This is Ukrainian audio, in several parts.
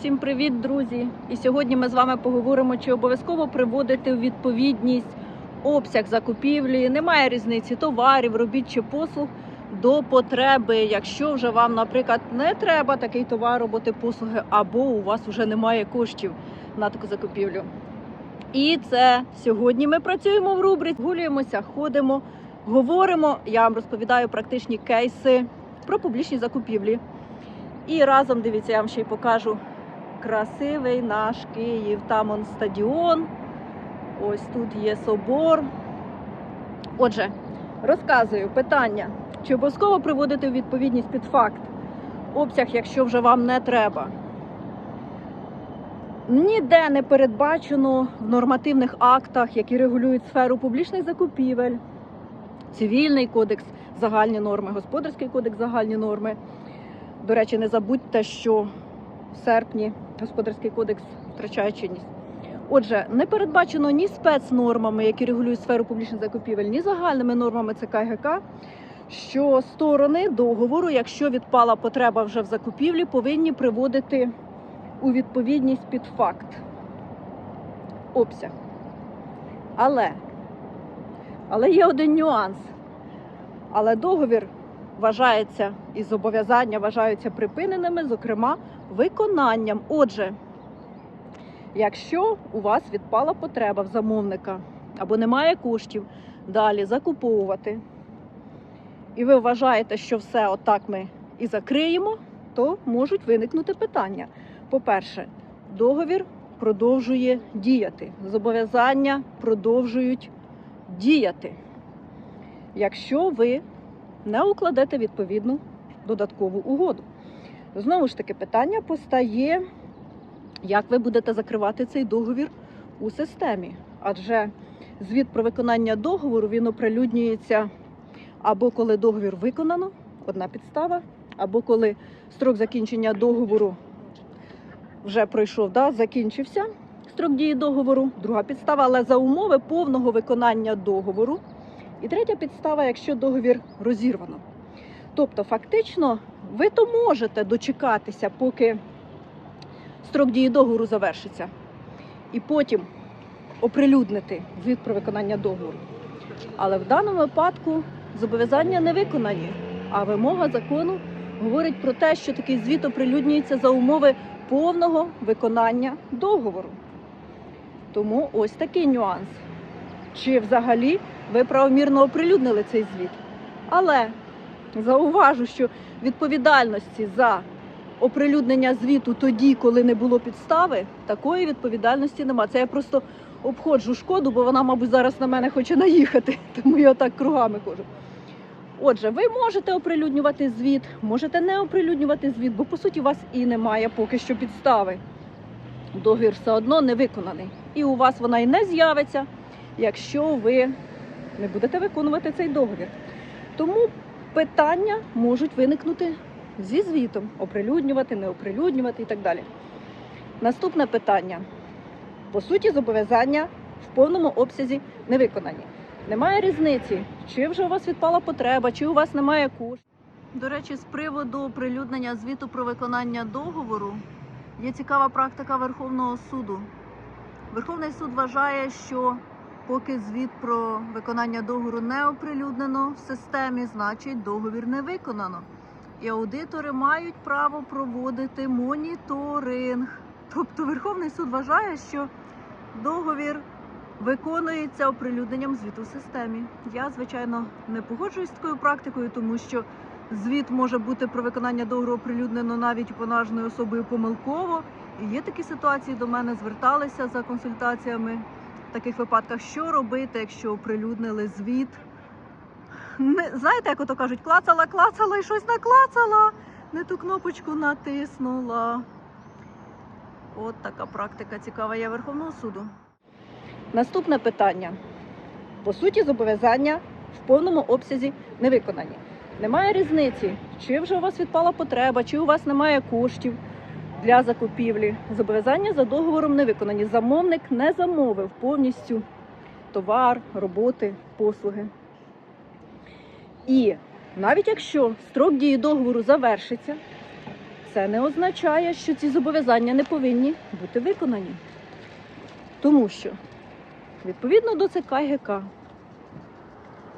Всім привіт, друзі! І сьогодні ми з вами поговоримо, чи обов'язково приводити у відповідність обсяг закупівлі. Немає різниці товарів, робіт чи послуг до потреби. Якщо вже вам, наприклад, не треба такий товар, роботи послуги, або у вас вже немає коштів на таку закупівлю. І це сьогодні ми працюємо в рубриці, гулюємося, ходимо, говоримо. Я вам розповідаю практичні кейси про публічні закупівлі. І разом дивіться, я вам ще й покажу красивий наш Київ. Там он стадіон. Ось тут є собор. Отже, розказую питання: чи обов'язково приводити у відповідність під факт обсяг, якщо вже вам не треба? Ніде не передбачено в нормативних актах, які регулюють сферу публічних закупівель, цивільний кодекс, загальні норми, господарський кодекс, загальні норми. До речі, не забудьте, що в серпні господарський кодекс втрачає чинність. Отже, не передбачено ні спецнормами, які регулюють сферу публічних закупівель, ні загальними нормами ЦК ГК, що сторони договору, якщо відпала потреба вже в закупівлі, повинні приводити у відповідність під факт обсяг. Але, але є один нюанс. Але договір вважається і зобов'язання вважаються припиненими, зокрема, виконанням. Отже, якщо у вас відпала потреба в замовника або немає коштів далі закуповувати, і ви вважаєте, що все отак ми і закриємо, то можуть виникнути питання. По-перше, договір продовжує діяти, зобов'язання продовжують діяти. Якщо ви не укладете відповідну додаткову угоду. Знову ж таки, питання постає, як ви будете закривати цей договір у системі. Адже звіт про виконання договору він оприлюднюється або коли договір виконано, одна підстава, або коли строк закінчення договору вже пройшов, да, закінчився строк дії договору, друга підстава, але за умови повного виконання договору. І третя підстава, якщо договір розірвано. Тобто, фактично, ви то можете дочекатися, поки строк дії договору завершиться, і потім оприлюднити звіт про виконання договору. Але в даному випадку зобов'язання не виконані, а вимога закону говорить про те, що такий звіт оприлюднюється за умови повного виконання договору. Тому ось такий нюанс. Чи взагалі ви правомірно оприлюднили цей звіт. Але зауважу, що відповідальності за оприлюднення звіту тоді, коли не було підстави, такої відповідальності нема. Це я просто обходжу шкоду, бо вона, мабуть, зараз на мене хоче наїхати, тому я так кругами ходжу. Отже, ви можете оприлюднювати звіт, можете не оприлюднювати звіт, бо по суті у вас і немає поки що підстави. Договір все одно не виконаний. І у вас вона і не з'явиться, якщо ви не будете виконувати цей договір. Тому питання можуть виникнути зі звітом: оприлюднювати, не оприлюднювати і так далі. Наступне питання. По суті, зобов'язання в повному обсязі не виконані. Немає різниці, чи вже у вас відпала потреба, чи у вас немає коштів. До речі, з приводу оприлюднення звіту про виконання договору є цікава практика Верховного суду. Верховний суд вважає, що поки звіт про виконання договору не оприлюднено в системі, значить договір не виконано. І аудитори мають право проводити моніторинг. Тобто Верховний суд вважає, що договір виконується оприлюдненням звіту в системі. Я, звичайно, не погоджуюсь з такою практикою, тому що звіт може бути про виконання договору оприлюднено навіть уповноваженою особою помилково. І є такі ситуації, до мене зверталися за консультаціями в таких випадках, що робити, якщо оприлюднили звіт. Не, знаєте, як ото кажуть, клацала, клацала і щось наклацала, не ту кнопочку натиснула. От така практика цікава є Верховного суду. Наступне питання. По суті, зобов'язання в повному обсязі не виконані. Немає різниці, чи вже у вас відпала потреба, чи у вас немає коштів для закупівлі. Зобов'язання за договором не виконані. Замовник не замовив повністю товар, роботи, послуги. І навіть якщо строк дії договору завершиться, це не означає, що ці зобов'язання не повинні бути виконані. Тому що відповідно до ЦК ГК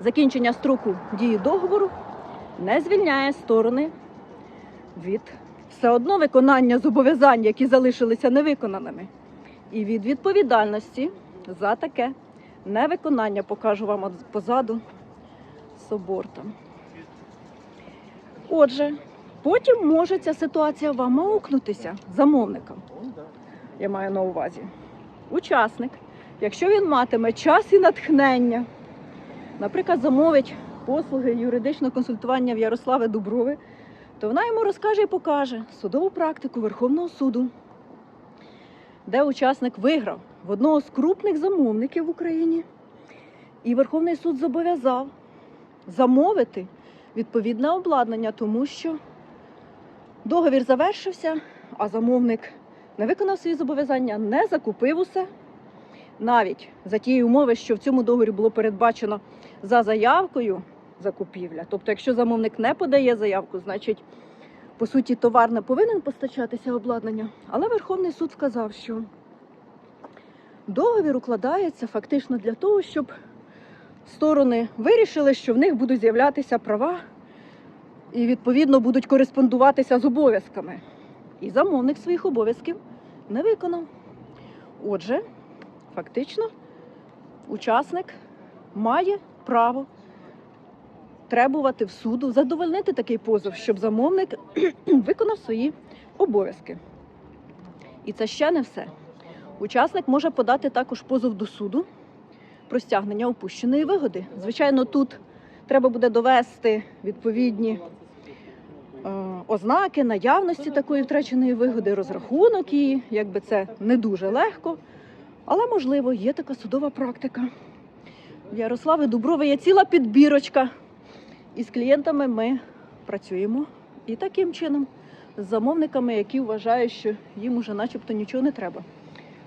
закінчення строку дії договору не звільняє сторони від все одно виконання зобов'язань, які залишилися невиконаними, і від відповідальності за таке невиконання покажу вам позаду собортом. Отже, потім може ця ситуація вам аукнутися замовникам. Я маю на увазі. Учасник, якщо він матиме час і натхнення, наприклад, замовить послуги юридичного консультування в Ярославе Дуброви, то вона йому розкаже і покаже судову практику Верховного суду, де учасник виграв в одного з крупних замовників в Україні. І Верховний суд зобов'язав замовити відповідне обладнання, тому що договір завершився, а замовник не виконав свої зобов'язання, не закупив усе. Навіть за тієї умови, що в цьому договорі було передбачено за заявкою закупівля. Тобто, якщо замовник не подає заявку, значить, по суті, товар не повинен постачатися обладнання. Але Верховний суд сказав, що договір укладається фактично для того, щоб сторони вирішили, що в них будуть з'являтися права і відповідно будуть кореспондуватися з обов'язками. І замовник своїх обов'язків не виконав. Отже, фактично, учасник має право требувати в суду, задовольнити такий позов, щоб замовник виконав свої обов'язки. І це ще не все. Учасник може подати також позов до суду про стягнення упущеної вигоди. Звичайно, тут треба буде довести відповідні е, ознаки наявності такої втраченої вигоди, розрахунок її, якби це не дуже легко. Але, можливо, є така судова практика. В Ярослави Дуброви є ціла підбірочка. І з клієнтами ми працюємо і таким чином з замовниками, які вважають, що їм уже начебто нічого не треба.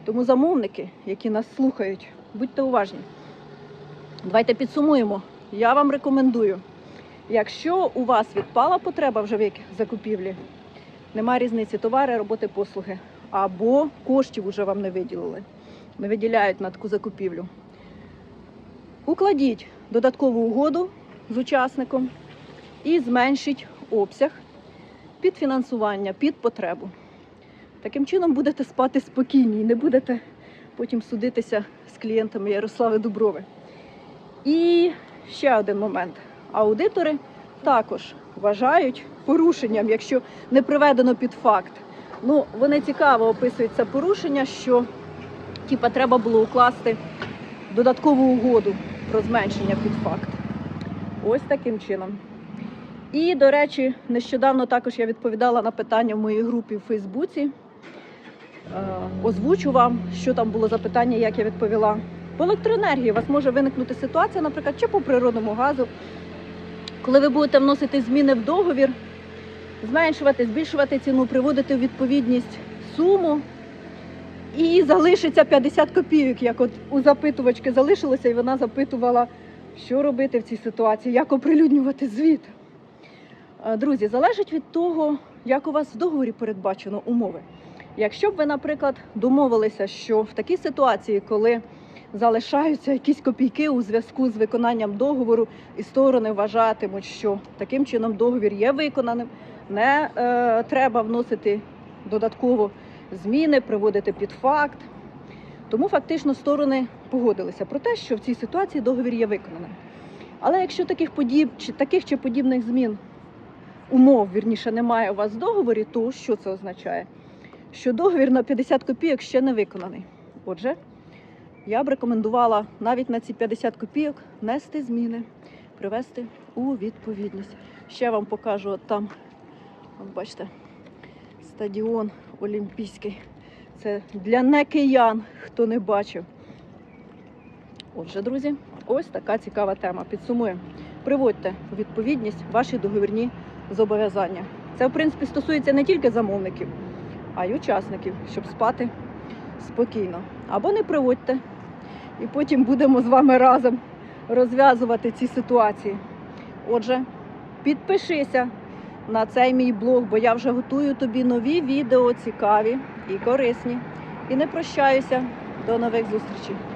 Тому замовники, які нас слухають, будьте уважні. Давайте підсумуємо. Я вам рекомендую, якщо у вас відпала потреба вже в закупівлі, немає різниці товари, роботи, послуги, або коштів вже вам не виділили, не виділяють на таку закупівлю. Укладіть додаткову угоду з учасником і зменшіть обсяг під фінансування, під потребу. Таким чином будете спати спокійні і не будете потім судитися з клієнтами Ярослави Дуброви. І ще один момент. Аудитори також вважають порушенням, якщо не приведено під факт. Ну, вони цікаво описують це порушення, що типа треба було укласти додаткову угоду про зменшення під факт. Ось таким чином. І, до речі, нещодавно також я відповідала на питання в моїй групі в Фейсбуці. Е, Озвучу вам, що там було запитання, як я відповіла. По електроенергії у вас може виникнути ситуація, наприклад, чи по природному газу, коли ви будете вносити зміни в договір, зменшувати, збільшувати ціну, приводити у відповідність суму. І залишиться 50 копійок, як от у запитувачки залишилося, і вона запитувала, що робити в цій ситуації, як оприлюднювати звіт. Е, Друзі, залежить від того, як у вас в договорі передбачено умови. Якщо б ви, наприклад, домовилися, що в такій ситуації, коли залишаються якісь копійки у зв'язку з виконанням договору, і сторони вважатимуть, що таким чином договір є виконаним, не е, треба вносити додатково зміни, приводити під факт. Тому фактично сторони погодилися про те, що в цій ситуації договір є виконаним. Але якщо таких подіб чи таких чи подібних змін умов вірніше немає у вас в договорі, то що це означає? Що договір на 50 копійок ще не виконаний. Отже, я б рекомендувала навіть на ці 50 копійок внести зміни, привести у відповідність. Ще вам покажу от там, от бачите, стадіон Олімпійський. Це для некиян, хто не бачив. Отже, друзі, ось така цікава тема. Підсумуємо. Приводьте у відповідність ваші договірні зобов'язання. Це, в принципі, стосується не тільки замовників, а й учасників, щоб спати спокійно. Або не приводьте, і потім будемо з вами разом розв'язувати ці ситуації. Отже, підпишися на цей мій блог, бо я вже готую тобі нові відео цікаві і корисні. І не прощаюся. До нових зустрічей.